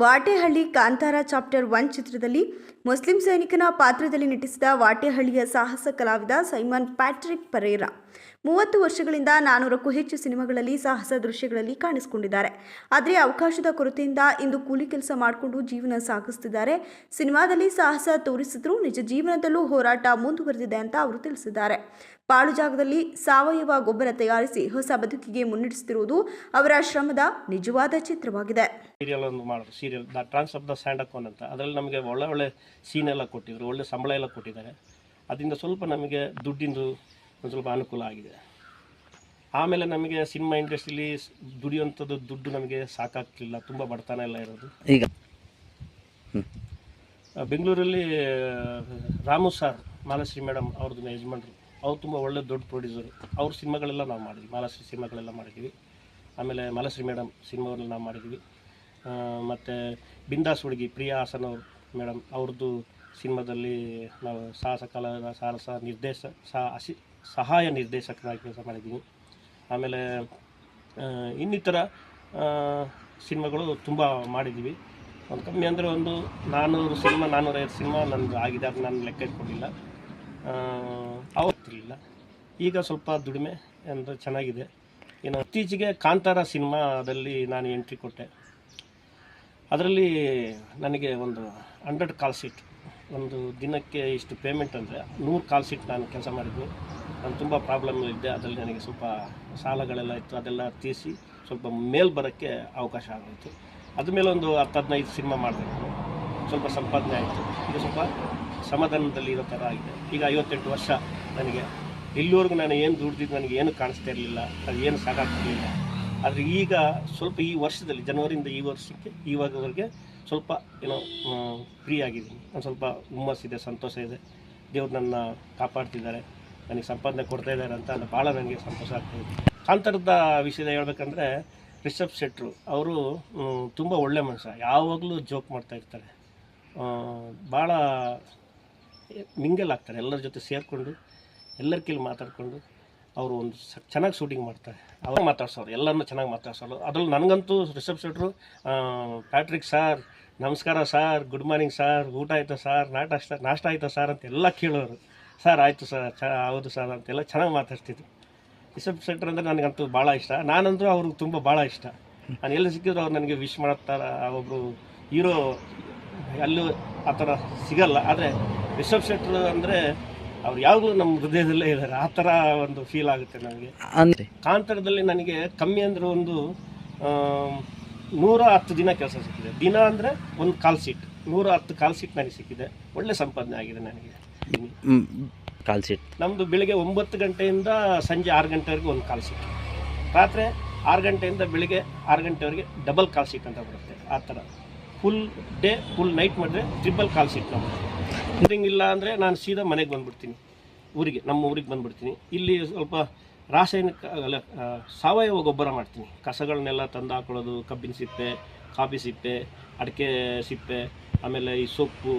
ವಾಟೆಹಳ್ಳಿ Kantara chapter one ಚಿತ್ರದಲ್ಲಿ ಮುಸ್ಲಿಂ ಸೈನಿಕನ ಪಾತ್ರದಲ್ಲಿ ನಟಿಸಿದ ವಾಟೆಹಳ್ಳಿಯ ಸಾಹಸ ಕಲಾವಿದ ಸೈಮನ್ ಪ್ಯಾಟ್ರಿಕ್ ಪರೇರಾ. ಮೂವತ್ತು ವರ್ಷಗಳಿಂದ ನಾನೂರಕ್ಕೂ ಹೆಚ್ಚು ಸಿನಿಮಾಗಳಲ್ಲಿ ಸಾಹಸ ದೃಶ್ಯಗಳಲ್ಲಿ ಕಾಣಿಸಿಕೊಂಡಿದ್ದಾರೆ. ಆದರೆ ಅವಕಾಶದ ಕೊರತೆಯಿಂದ ಇಂದು ಕೂಲಿ ಕೆಲಸ ಮಾಡಿಕೊಂಡು ಜೀವನ ಸಾಗಿಸುತ್ತಿದ್ದಾರೆ ಸಿನಿಮಾದಲ್ಲಿ ಸಾಹಸ ತೋರಿಸಿದ್ರು ನಿಜ ಜೀವನದಲ್ಲೂ ಹೋರಾಟ ಮುಂದುವರೆದಿದೆ ಅಂತ ಅವರು ತಿಳಿಸಿದ್ದಾರೆ. ಪಾಳು ಜಾಗದಲ್ಲಿ ಸಾವಯವ ಗೊಬ್ಬರ ತಯಾರಿಸಿ ಹೊಸ ಬದುಕಿಗೆ ಮುನ್ನಡೆಸುತ್ತಿರುವುದು ಅವರ ಶ್ರಮದ ನಿಜವಾದ ಚಿತ್ರವಾಗಿದೆ. ಸೀರಿಯಲ್ ಒಂದು ಮಾಡೋದು serial the trance of the sand ಅಕೋನ್ ಅಂತ. ಅದರಲ್ಲಿ ನಮಗೆ ಒಳ್ಳೆ ಒಳ್ಳೆ ಸೀನ್ ಎಲ್ಲ ಕೊಟ್ಟಿದ್ರು ಒಳ್ಳೆ ಸಂಬಳ ಎಲ್ಲ ಕೊಟ್ಟಿದ್ದಾರೆ. ಅದರಿಂದ ಸ್ವಲ್ಪ ನಮಗೆ ದುಡ್ಡಿಂದು ಒಂದು ಸ್ವಲ್ಪ ಅನುಕೂಲ ಆಗಿದೆ. ಆಮೇಲೆ ನಮಗೆ ಸಿನಿಮಾ ಇಂಡಸ್ಟ್ರಿಲಿ ದುಡಿಯುವಂಥದ್ದು ದುಡ್ಡು ನಮಗೆ ಸಾಕಾಗ್ತಿಲ್ಲ ತುಂಬ ಬಡತನ ಎಲ್ಲ ಇರೋದು. ಈಗ? ಬೆಂಗಳೂರಲ್ಲಿ ರಾಮು ಸರ್ ಮಾಲಶ್ರೀ ಮೇಡಮ್ ಅವ್ರದ್ದು ಯಜಮಾನ್ರು ಅವ್ರು ತುಂಬ ಒಳ್ಳೆ ದೊಡ್ಡ ಪ್ರೊಡ್ಯೂಸರು. ಅವ್ರ ಸಿನಿಮಾಗಳೆಲ್ಲ ನಾವು ಮಾಡಿದ್ವಿ. ಮಾಲಾಶ್ರೀ ಸಿನಿಮಾಗಳೆಲ್ಲ ಮಾಡಿದ್ವಿ. ಆಮೇಲೆ ಮಾಲಾಶ್ರೀ ಮೇಡಮ್ ಸಿನಿಮಾಗಳನ್ನ ನಾವು ಮಾಡಿದ್ವಿ. ಮತ್ತು ಬಿಂದಾಸ್ ಹುಡುಗಿ ಪ್ರಿಯಾ ಹಾಸನ್ ಅವರು ಮೇಡಮ್, ಅವ್ರದ್ದು ಸಿನಿಮಾದಲ್ಲಿ ನಾವು ಸಾಹಸ ಕಲಾವಿದ ಸಾಹಸ ನಿರ್ದೇಶ ಸಹ ಸಹಾಯ ನಿರ್ದೇಶಕರಾಗಿ ಕೆಲಸ ಮಾಡಿದ್ದೀನಿ ಆಮೇಲೆ ಇನ್ನಿತರ ಸಿನಿಮಾಗಳು ತುಂಬ ಮಾಡಿದ್ದೀವಿ ಒಂದು ಕಮ್ಮಿ ಅಂದರೆ ಒಂದು ನಾನ್ನೂರು ಸಿನಿಮಾ ನಾನ್ನೂರೈವತ್ತು ಸಿನಿಮಾ ನಂದು ಆಗಿದೆ. ಅದು ನಾನು ಲೆಕ್ಕ ಇಟ್ಕೊಂಡಿಲ್ಲ. ಅವತ್ತಿರಲಿಲ್ಲ ಈಗ ಸ್ವಲ್ಪ ದುಡಿಮೆ ಅಂದರೆ ಚೆನ್ನಾಗಿದೆ. ಇನ್ನು ಇತ್ತೀಚೆಗೆ ಕಾಂತಾರ ಸಿನಿಮಾದಲ್ಲಿ ನಾನು ಎಂಟ್ರಿ ಕೊಟ್ಟೆ. ಅದರಲ್ಲಿ ನನಗೆ ಒಂದು ಹಂಡ್ರೆಡ್ ಕಾಲ್ ಸೀಟ್ ಒಂದು ದಿನಕ್ಕೆ ಇಷ್ಟು ಪೇಮೆಂಟ್ ಅಂದರೆ ನೂರು ಕಾಲ್ ಸೀಟ್ ನಾನು ಕೆಲಸ ಮಾಡಿದ್ವಿ. ನಾನು ತುಂಬ ಪ್ರಾಬ್ಲಮ್ ಇದ್ದೆ. ಅದರಲ್ಲಿ ನನಗೆ ಸ್ವಲ್ಪ ಸಾಲಗಳೆಲ್ಲ ಇತ್ತು. ಅದೆಲ್ಲ ತೀರಿಸಿ ಸ್ವಲ್ಪ ಮೇಲ್ ಬರೋಕ್ಕೆ ಅವಕಾಶ ಆಗೋಯಿತು. ಅದ್ರ ಮೇಲೆ ಒಂದು ಹತ್ತು ಹದಿನೈದು ಸಿನಿಮಾ ಮಾಡಬೇಕು ಸ್ವಲ್ಪ ಸಂಪಾದನೆ ಆಯಿತು. ಈಗ ಸ್ವಲ್ಪ ಸಮಾಧಾನದಲ್ಲಿ ಇರೋ ಥರ ಆಗಿದೆ ಈಗ ಐವತ್ತೆಂಟು ವರ್ಷ ನನಗೆ. ಇಲ್ಲಿವರೆಗೂ ನಾನು ಏನು ದುಡ್ದಿದ್ದು ನನಗೆ ಏನು ಕಾಣಿಸ್ತಾ ಇರಲಿಲ್ಲ, ಅದು ಏನು ಸಾಕಾಗ್ತಿರಲಿಲ್ಲ. ಆದರೆ ಈಗ ಸ್ವಲ್ಪ ಈ ವರ್ಷದಲ್ಲಿ, ಜನವರಿಯಿಂದ ಈ ವರ್ಷಕ್ಕೆ, ಇವಾಗವರೆಗೆ ಸ್ವಲ್ಪ ಏನೋ ಫ್ರೀ ಆಗಿದ್ದೀನಿ. ಒಂದು ಸ್ವಲ್ಪ ಹುಮ್ಮಸ್ಸಿದೆ ಸಂತೋಷ ಇದೆ. ದೇವ್ರು ನನ್ನ ಕಾಪಾಡ್ತಿದ್ದಾರೆ. ನನಗೆ ಸಂಪಾದನೆ ಕೊಡ್ತಾ ಇದ್ದಾರೆ ಅಂತ ಭಾಳ ನನಗೆ ಸಂತೋಷ ಆಗ್ತಾಯಿದೆ ಕಾಂತರದ ವಿಷಯದ ಹೇಳ್ಬೇಕಂದ್ರೆ ರಿಷಬ್ ಶೆಟ್ರು ಅವರು ತುಂಬ ಒಳ್ಳೆ ಮನುಷ್ಯ. ಯಾವಾಗಲೂ ಜೋಕ್ ಮಾಡ್ತಾ ಇರ್ತಾರೆ. ಭಾಳ ಮಿಂಗಲ್ ಆಗ್ತಾರೆ, ಎಲ್ಲರ ಜೊತೆ ಸೇರಿಕೊಂಡು, ಎಲ್ಲರ ಕೈಲಿ ಮಾತಾಡಿಕೊಂಡು ಅವರು ಒಂದು ಚೆನ್ನಾಗಿ ಶೂಟಿಂಗ್ ಮಾಡ್ತಾರೆ. ಅವ್ರು ಮಾತಾಡ್ಸೋರು, ಎಲ್ಲರನ್ನೂ ಚೆನ್ನಾಗಿ ಮಾತಾಡ್ಸೋರು. ಅದ್ರಲ್ಲಿ ನನಗಂತೂ ರಿಷಬ್ ಶೆಟ್ರು ಪ್ಯಾಟ್ರಿಕ್ ಸಾರ್ ನಮಸ್ಕಾರ ಸಾರ್ ಗುಡ್ ಮಾರ್ನಿಂಗ್ ಸಾರ್ ಊಟ ಆಯ್ತಾ ಸಾರ್ ನಾಟ ನಾಷ್ಟ ಆಯ್ತಾ ಸಾರ್ ಅಂತ ಎಲ್ಲ ಕೇಳೋರು. ಸರ್ ಆಯಿತು ಸರ್ ಚ, ಹೌದು ಸರ್ ಅಂತೆಲ್ಲ ಚೆನ್ನಾಗಿ ಮಾತಾಡ್ತಿದ್ರು. ರಿಸೆಪ್ ಸೆಂಟರ್ ಅಂದರೆ ನನಗಂತೂ ಭಾಳ ಇಷ್ಟ. ನಾನಂತೂ ಅವ್ರಿಗೆ ತುಂಬ ಭಾಳ ಇಷ್ಟ. ನಾನು ಎಲ್ಲಿ ಸಿಕ್ಕಿದ್ರು ಅವ್ರು ನನಗೆ ವಿಶ್ ಮಾಡ್ತಾರೆ ಒಬ್ಬರು ಹೀರೋ, ಅಲ್ಲೂ ಆ ಥರ ಸಿಗಲ್ಲ. ಆದರೆ ರಿಷಬ್ ಶೆಟ್ಟರ್ ಅಂದರೆ ಅವ್ರು ಯಾವಾಗಲೂ ನಮ್ಮ ಹೃದಯದಲ್ಲೇ ಇದ್ದಾರೆ ಆ ಥರ ಒಂದು ಫೀಲ್ ಆಗುತ್ತೆ ನನಗೆ. ಅಂದರೆ? ಕಾಂತಾರದಲ್ಲಿ ನನಗೆ ಕಮ್ಮಿ ಅಂದರೆ ಒಂದು ನೂರ ಹತ್ತು ದಿನ ಕೆಲಸ ಸಿಕ್ಕಿದೆ. ದಿನ ಅಂದರೆ ಒಂದು ಕಾಲ್ ಸೀಟ್. ನೂರ ಹತ್ತು ಕಾಲ್ ಸೀಟ್ ನನಗೆ ಸಿಕ್ಕಿದೆ. ಒಳ್ಳೆ ಸಂಪಾದನೆ ಆಗಿದೆ ನನಗೆ. Call sheet. ನಮ್ಮದು ಬೆಳಿಗ್ಗೆ ಒಂಬತ್ತು ಗಂಟೆಯಿಂದ ಸಂಜೆ ಆರು ಗಂಟೆವರೆಗೆ ಒಂದು ಕಾಲ್ ಸೀಟ್. ರಾತ್ರಿ ಆರು ಗಂಟೆಯಿಂದ ಬೆಳಿಗ್ಗೆ ಆರು ಗಂಟೆವರೆಗೆ ಡಬಲ್ ಕಾಲ್ ಸೀಟ್ ಅಂತ ಬರುತ್ತೆ. ಆ ಥರ. ಫುಲ್ ಡೇ ಫುಲ್ ನೈಟ್ ಮಾಡಿದ್ರೆ ಟ್ರಿಬಲ್ ಕಾಲ್ ಸೀಟ್ ನಮ್ಮದು ಇಲ್ಲ ಅಂದರೆ ನಾನು ಸೀದಾ ಮನೆಗೆ ಬಂದುಬಿಡ್ತೀನಿ. ಊರಿಗೆ, ನಮ್ಮ ಊರಿಗೆ ಬಂದುಬಿಡ್ತೀನಿ. ಇಲ್ಲಿ ಸ್ವಲ್ಪ ರಾಸಾಯನಿಕ, ಅಲ್ಲ ಸಾವಯವ ಗೊಬ್ಬರ ಮಾಡ್ತೀನಿ. ಕಸಗಳನ್ನೆಲ್ಲ ತಂದು ಹಾಕೊಳ್ಳೋದು, ಕಬ್ಬಿನ ಸಿಪ್ಪೆ, ಕಾಫಿ ಸಿಪ್ಪೆ, ಅಡಿಕೆ ಸಿಪ್ಪೆ, ಆಮೇಲೆ ಈ ಸೊಪ್ಪು.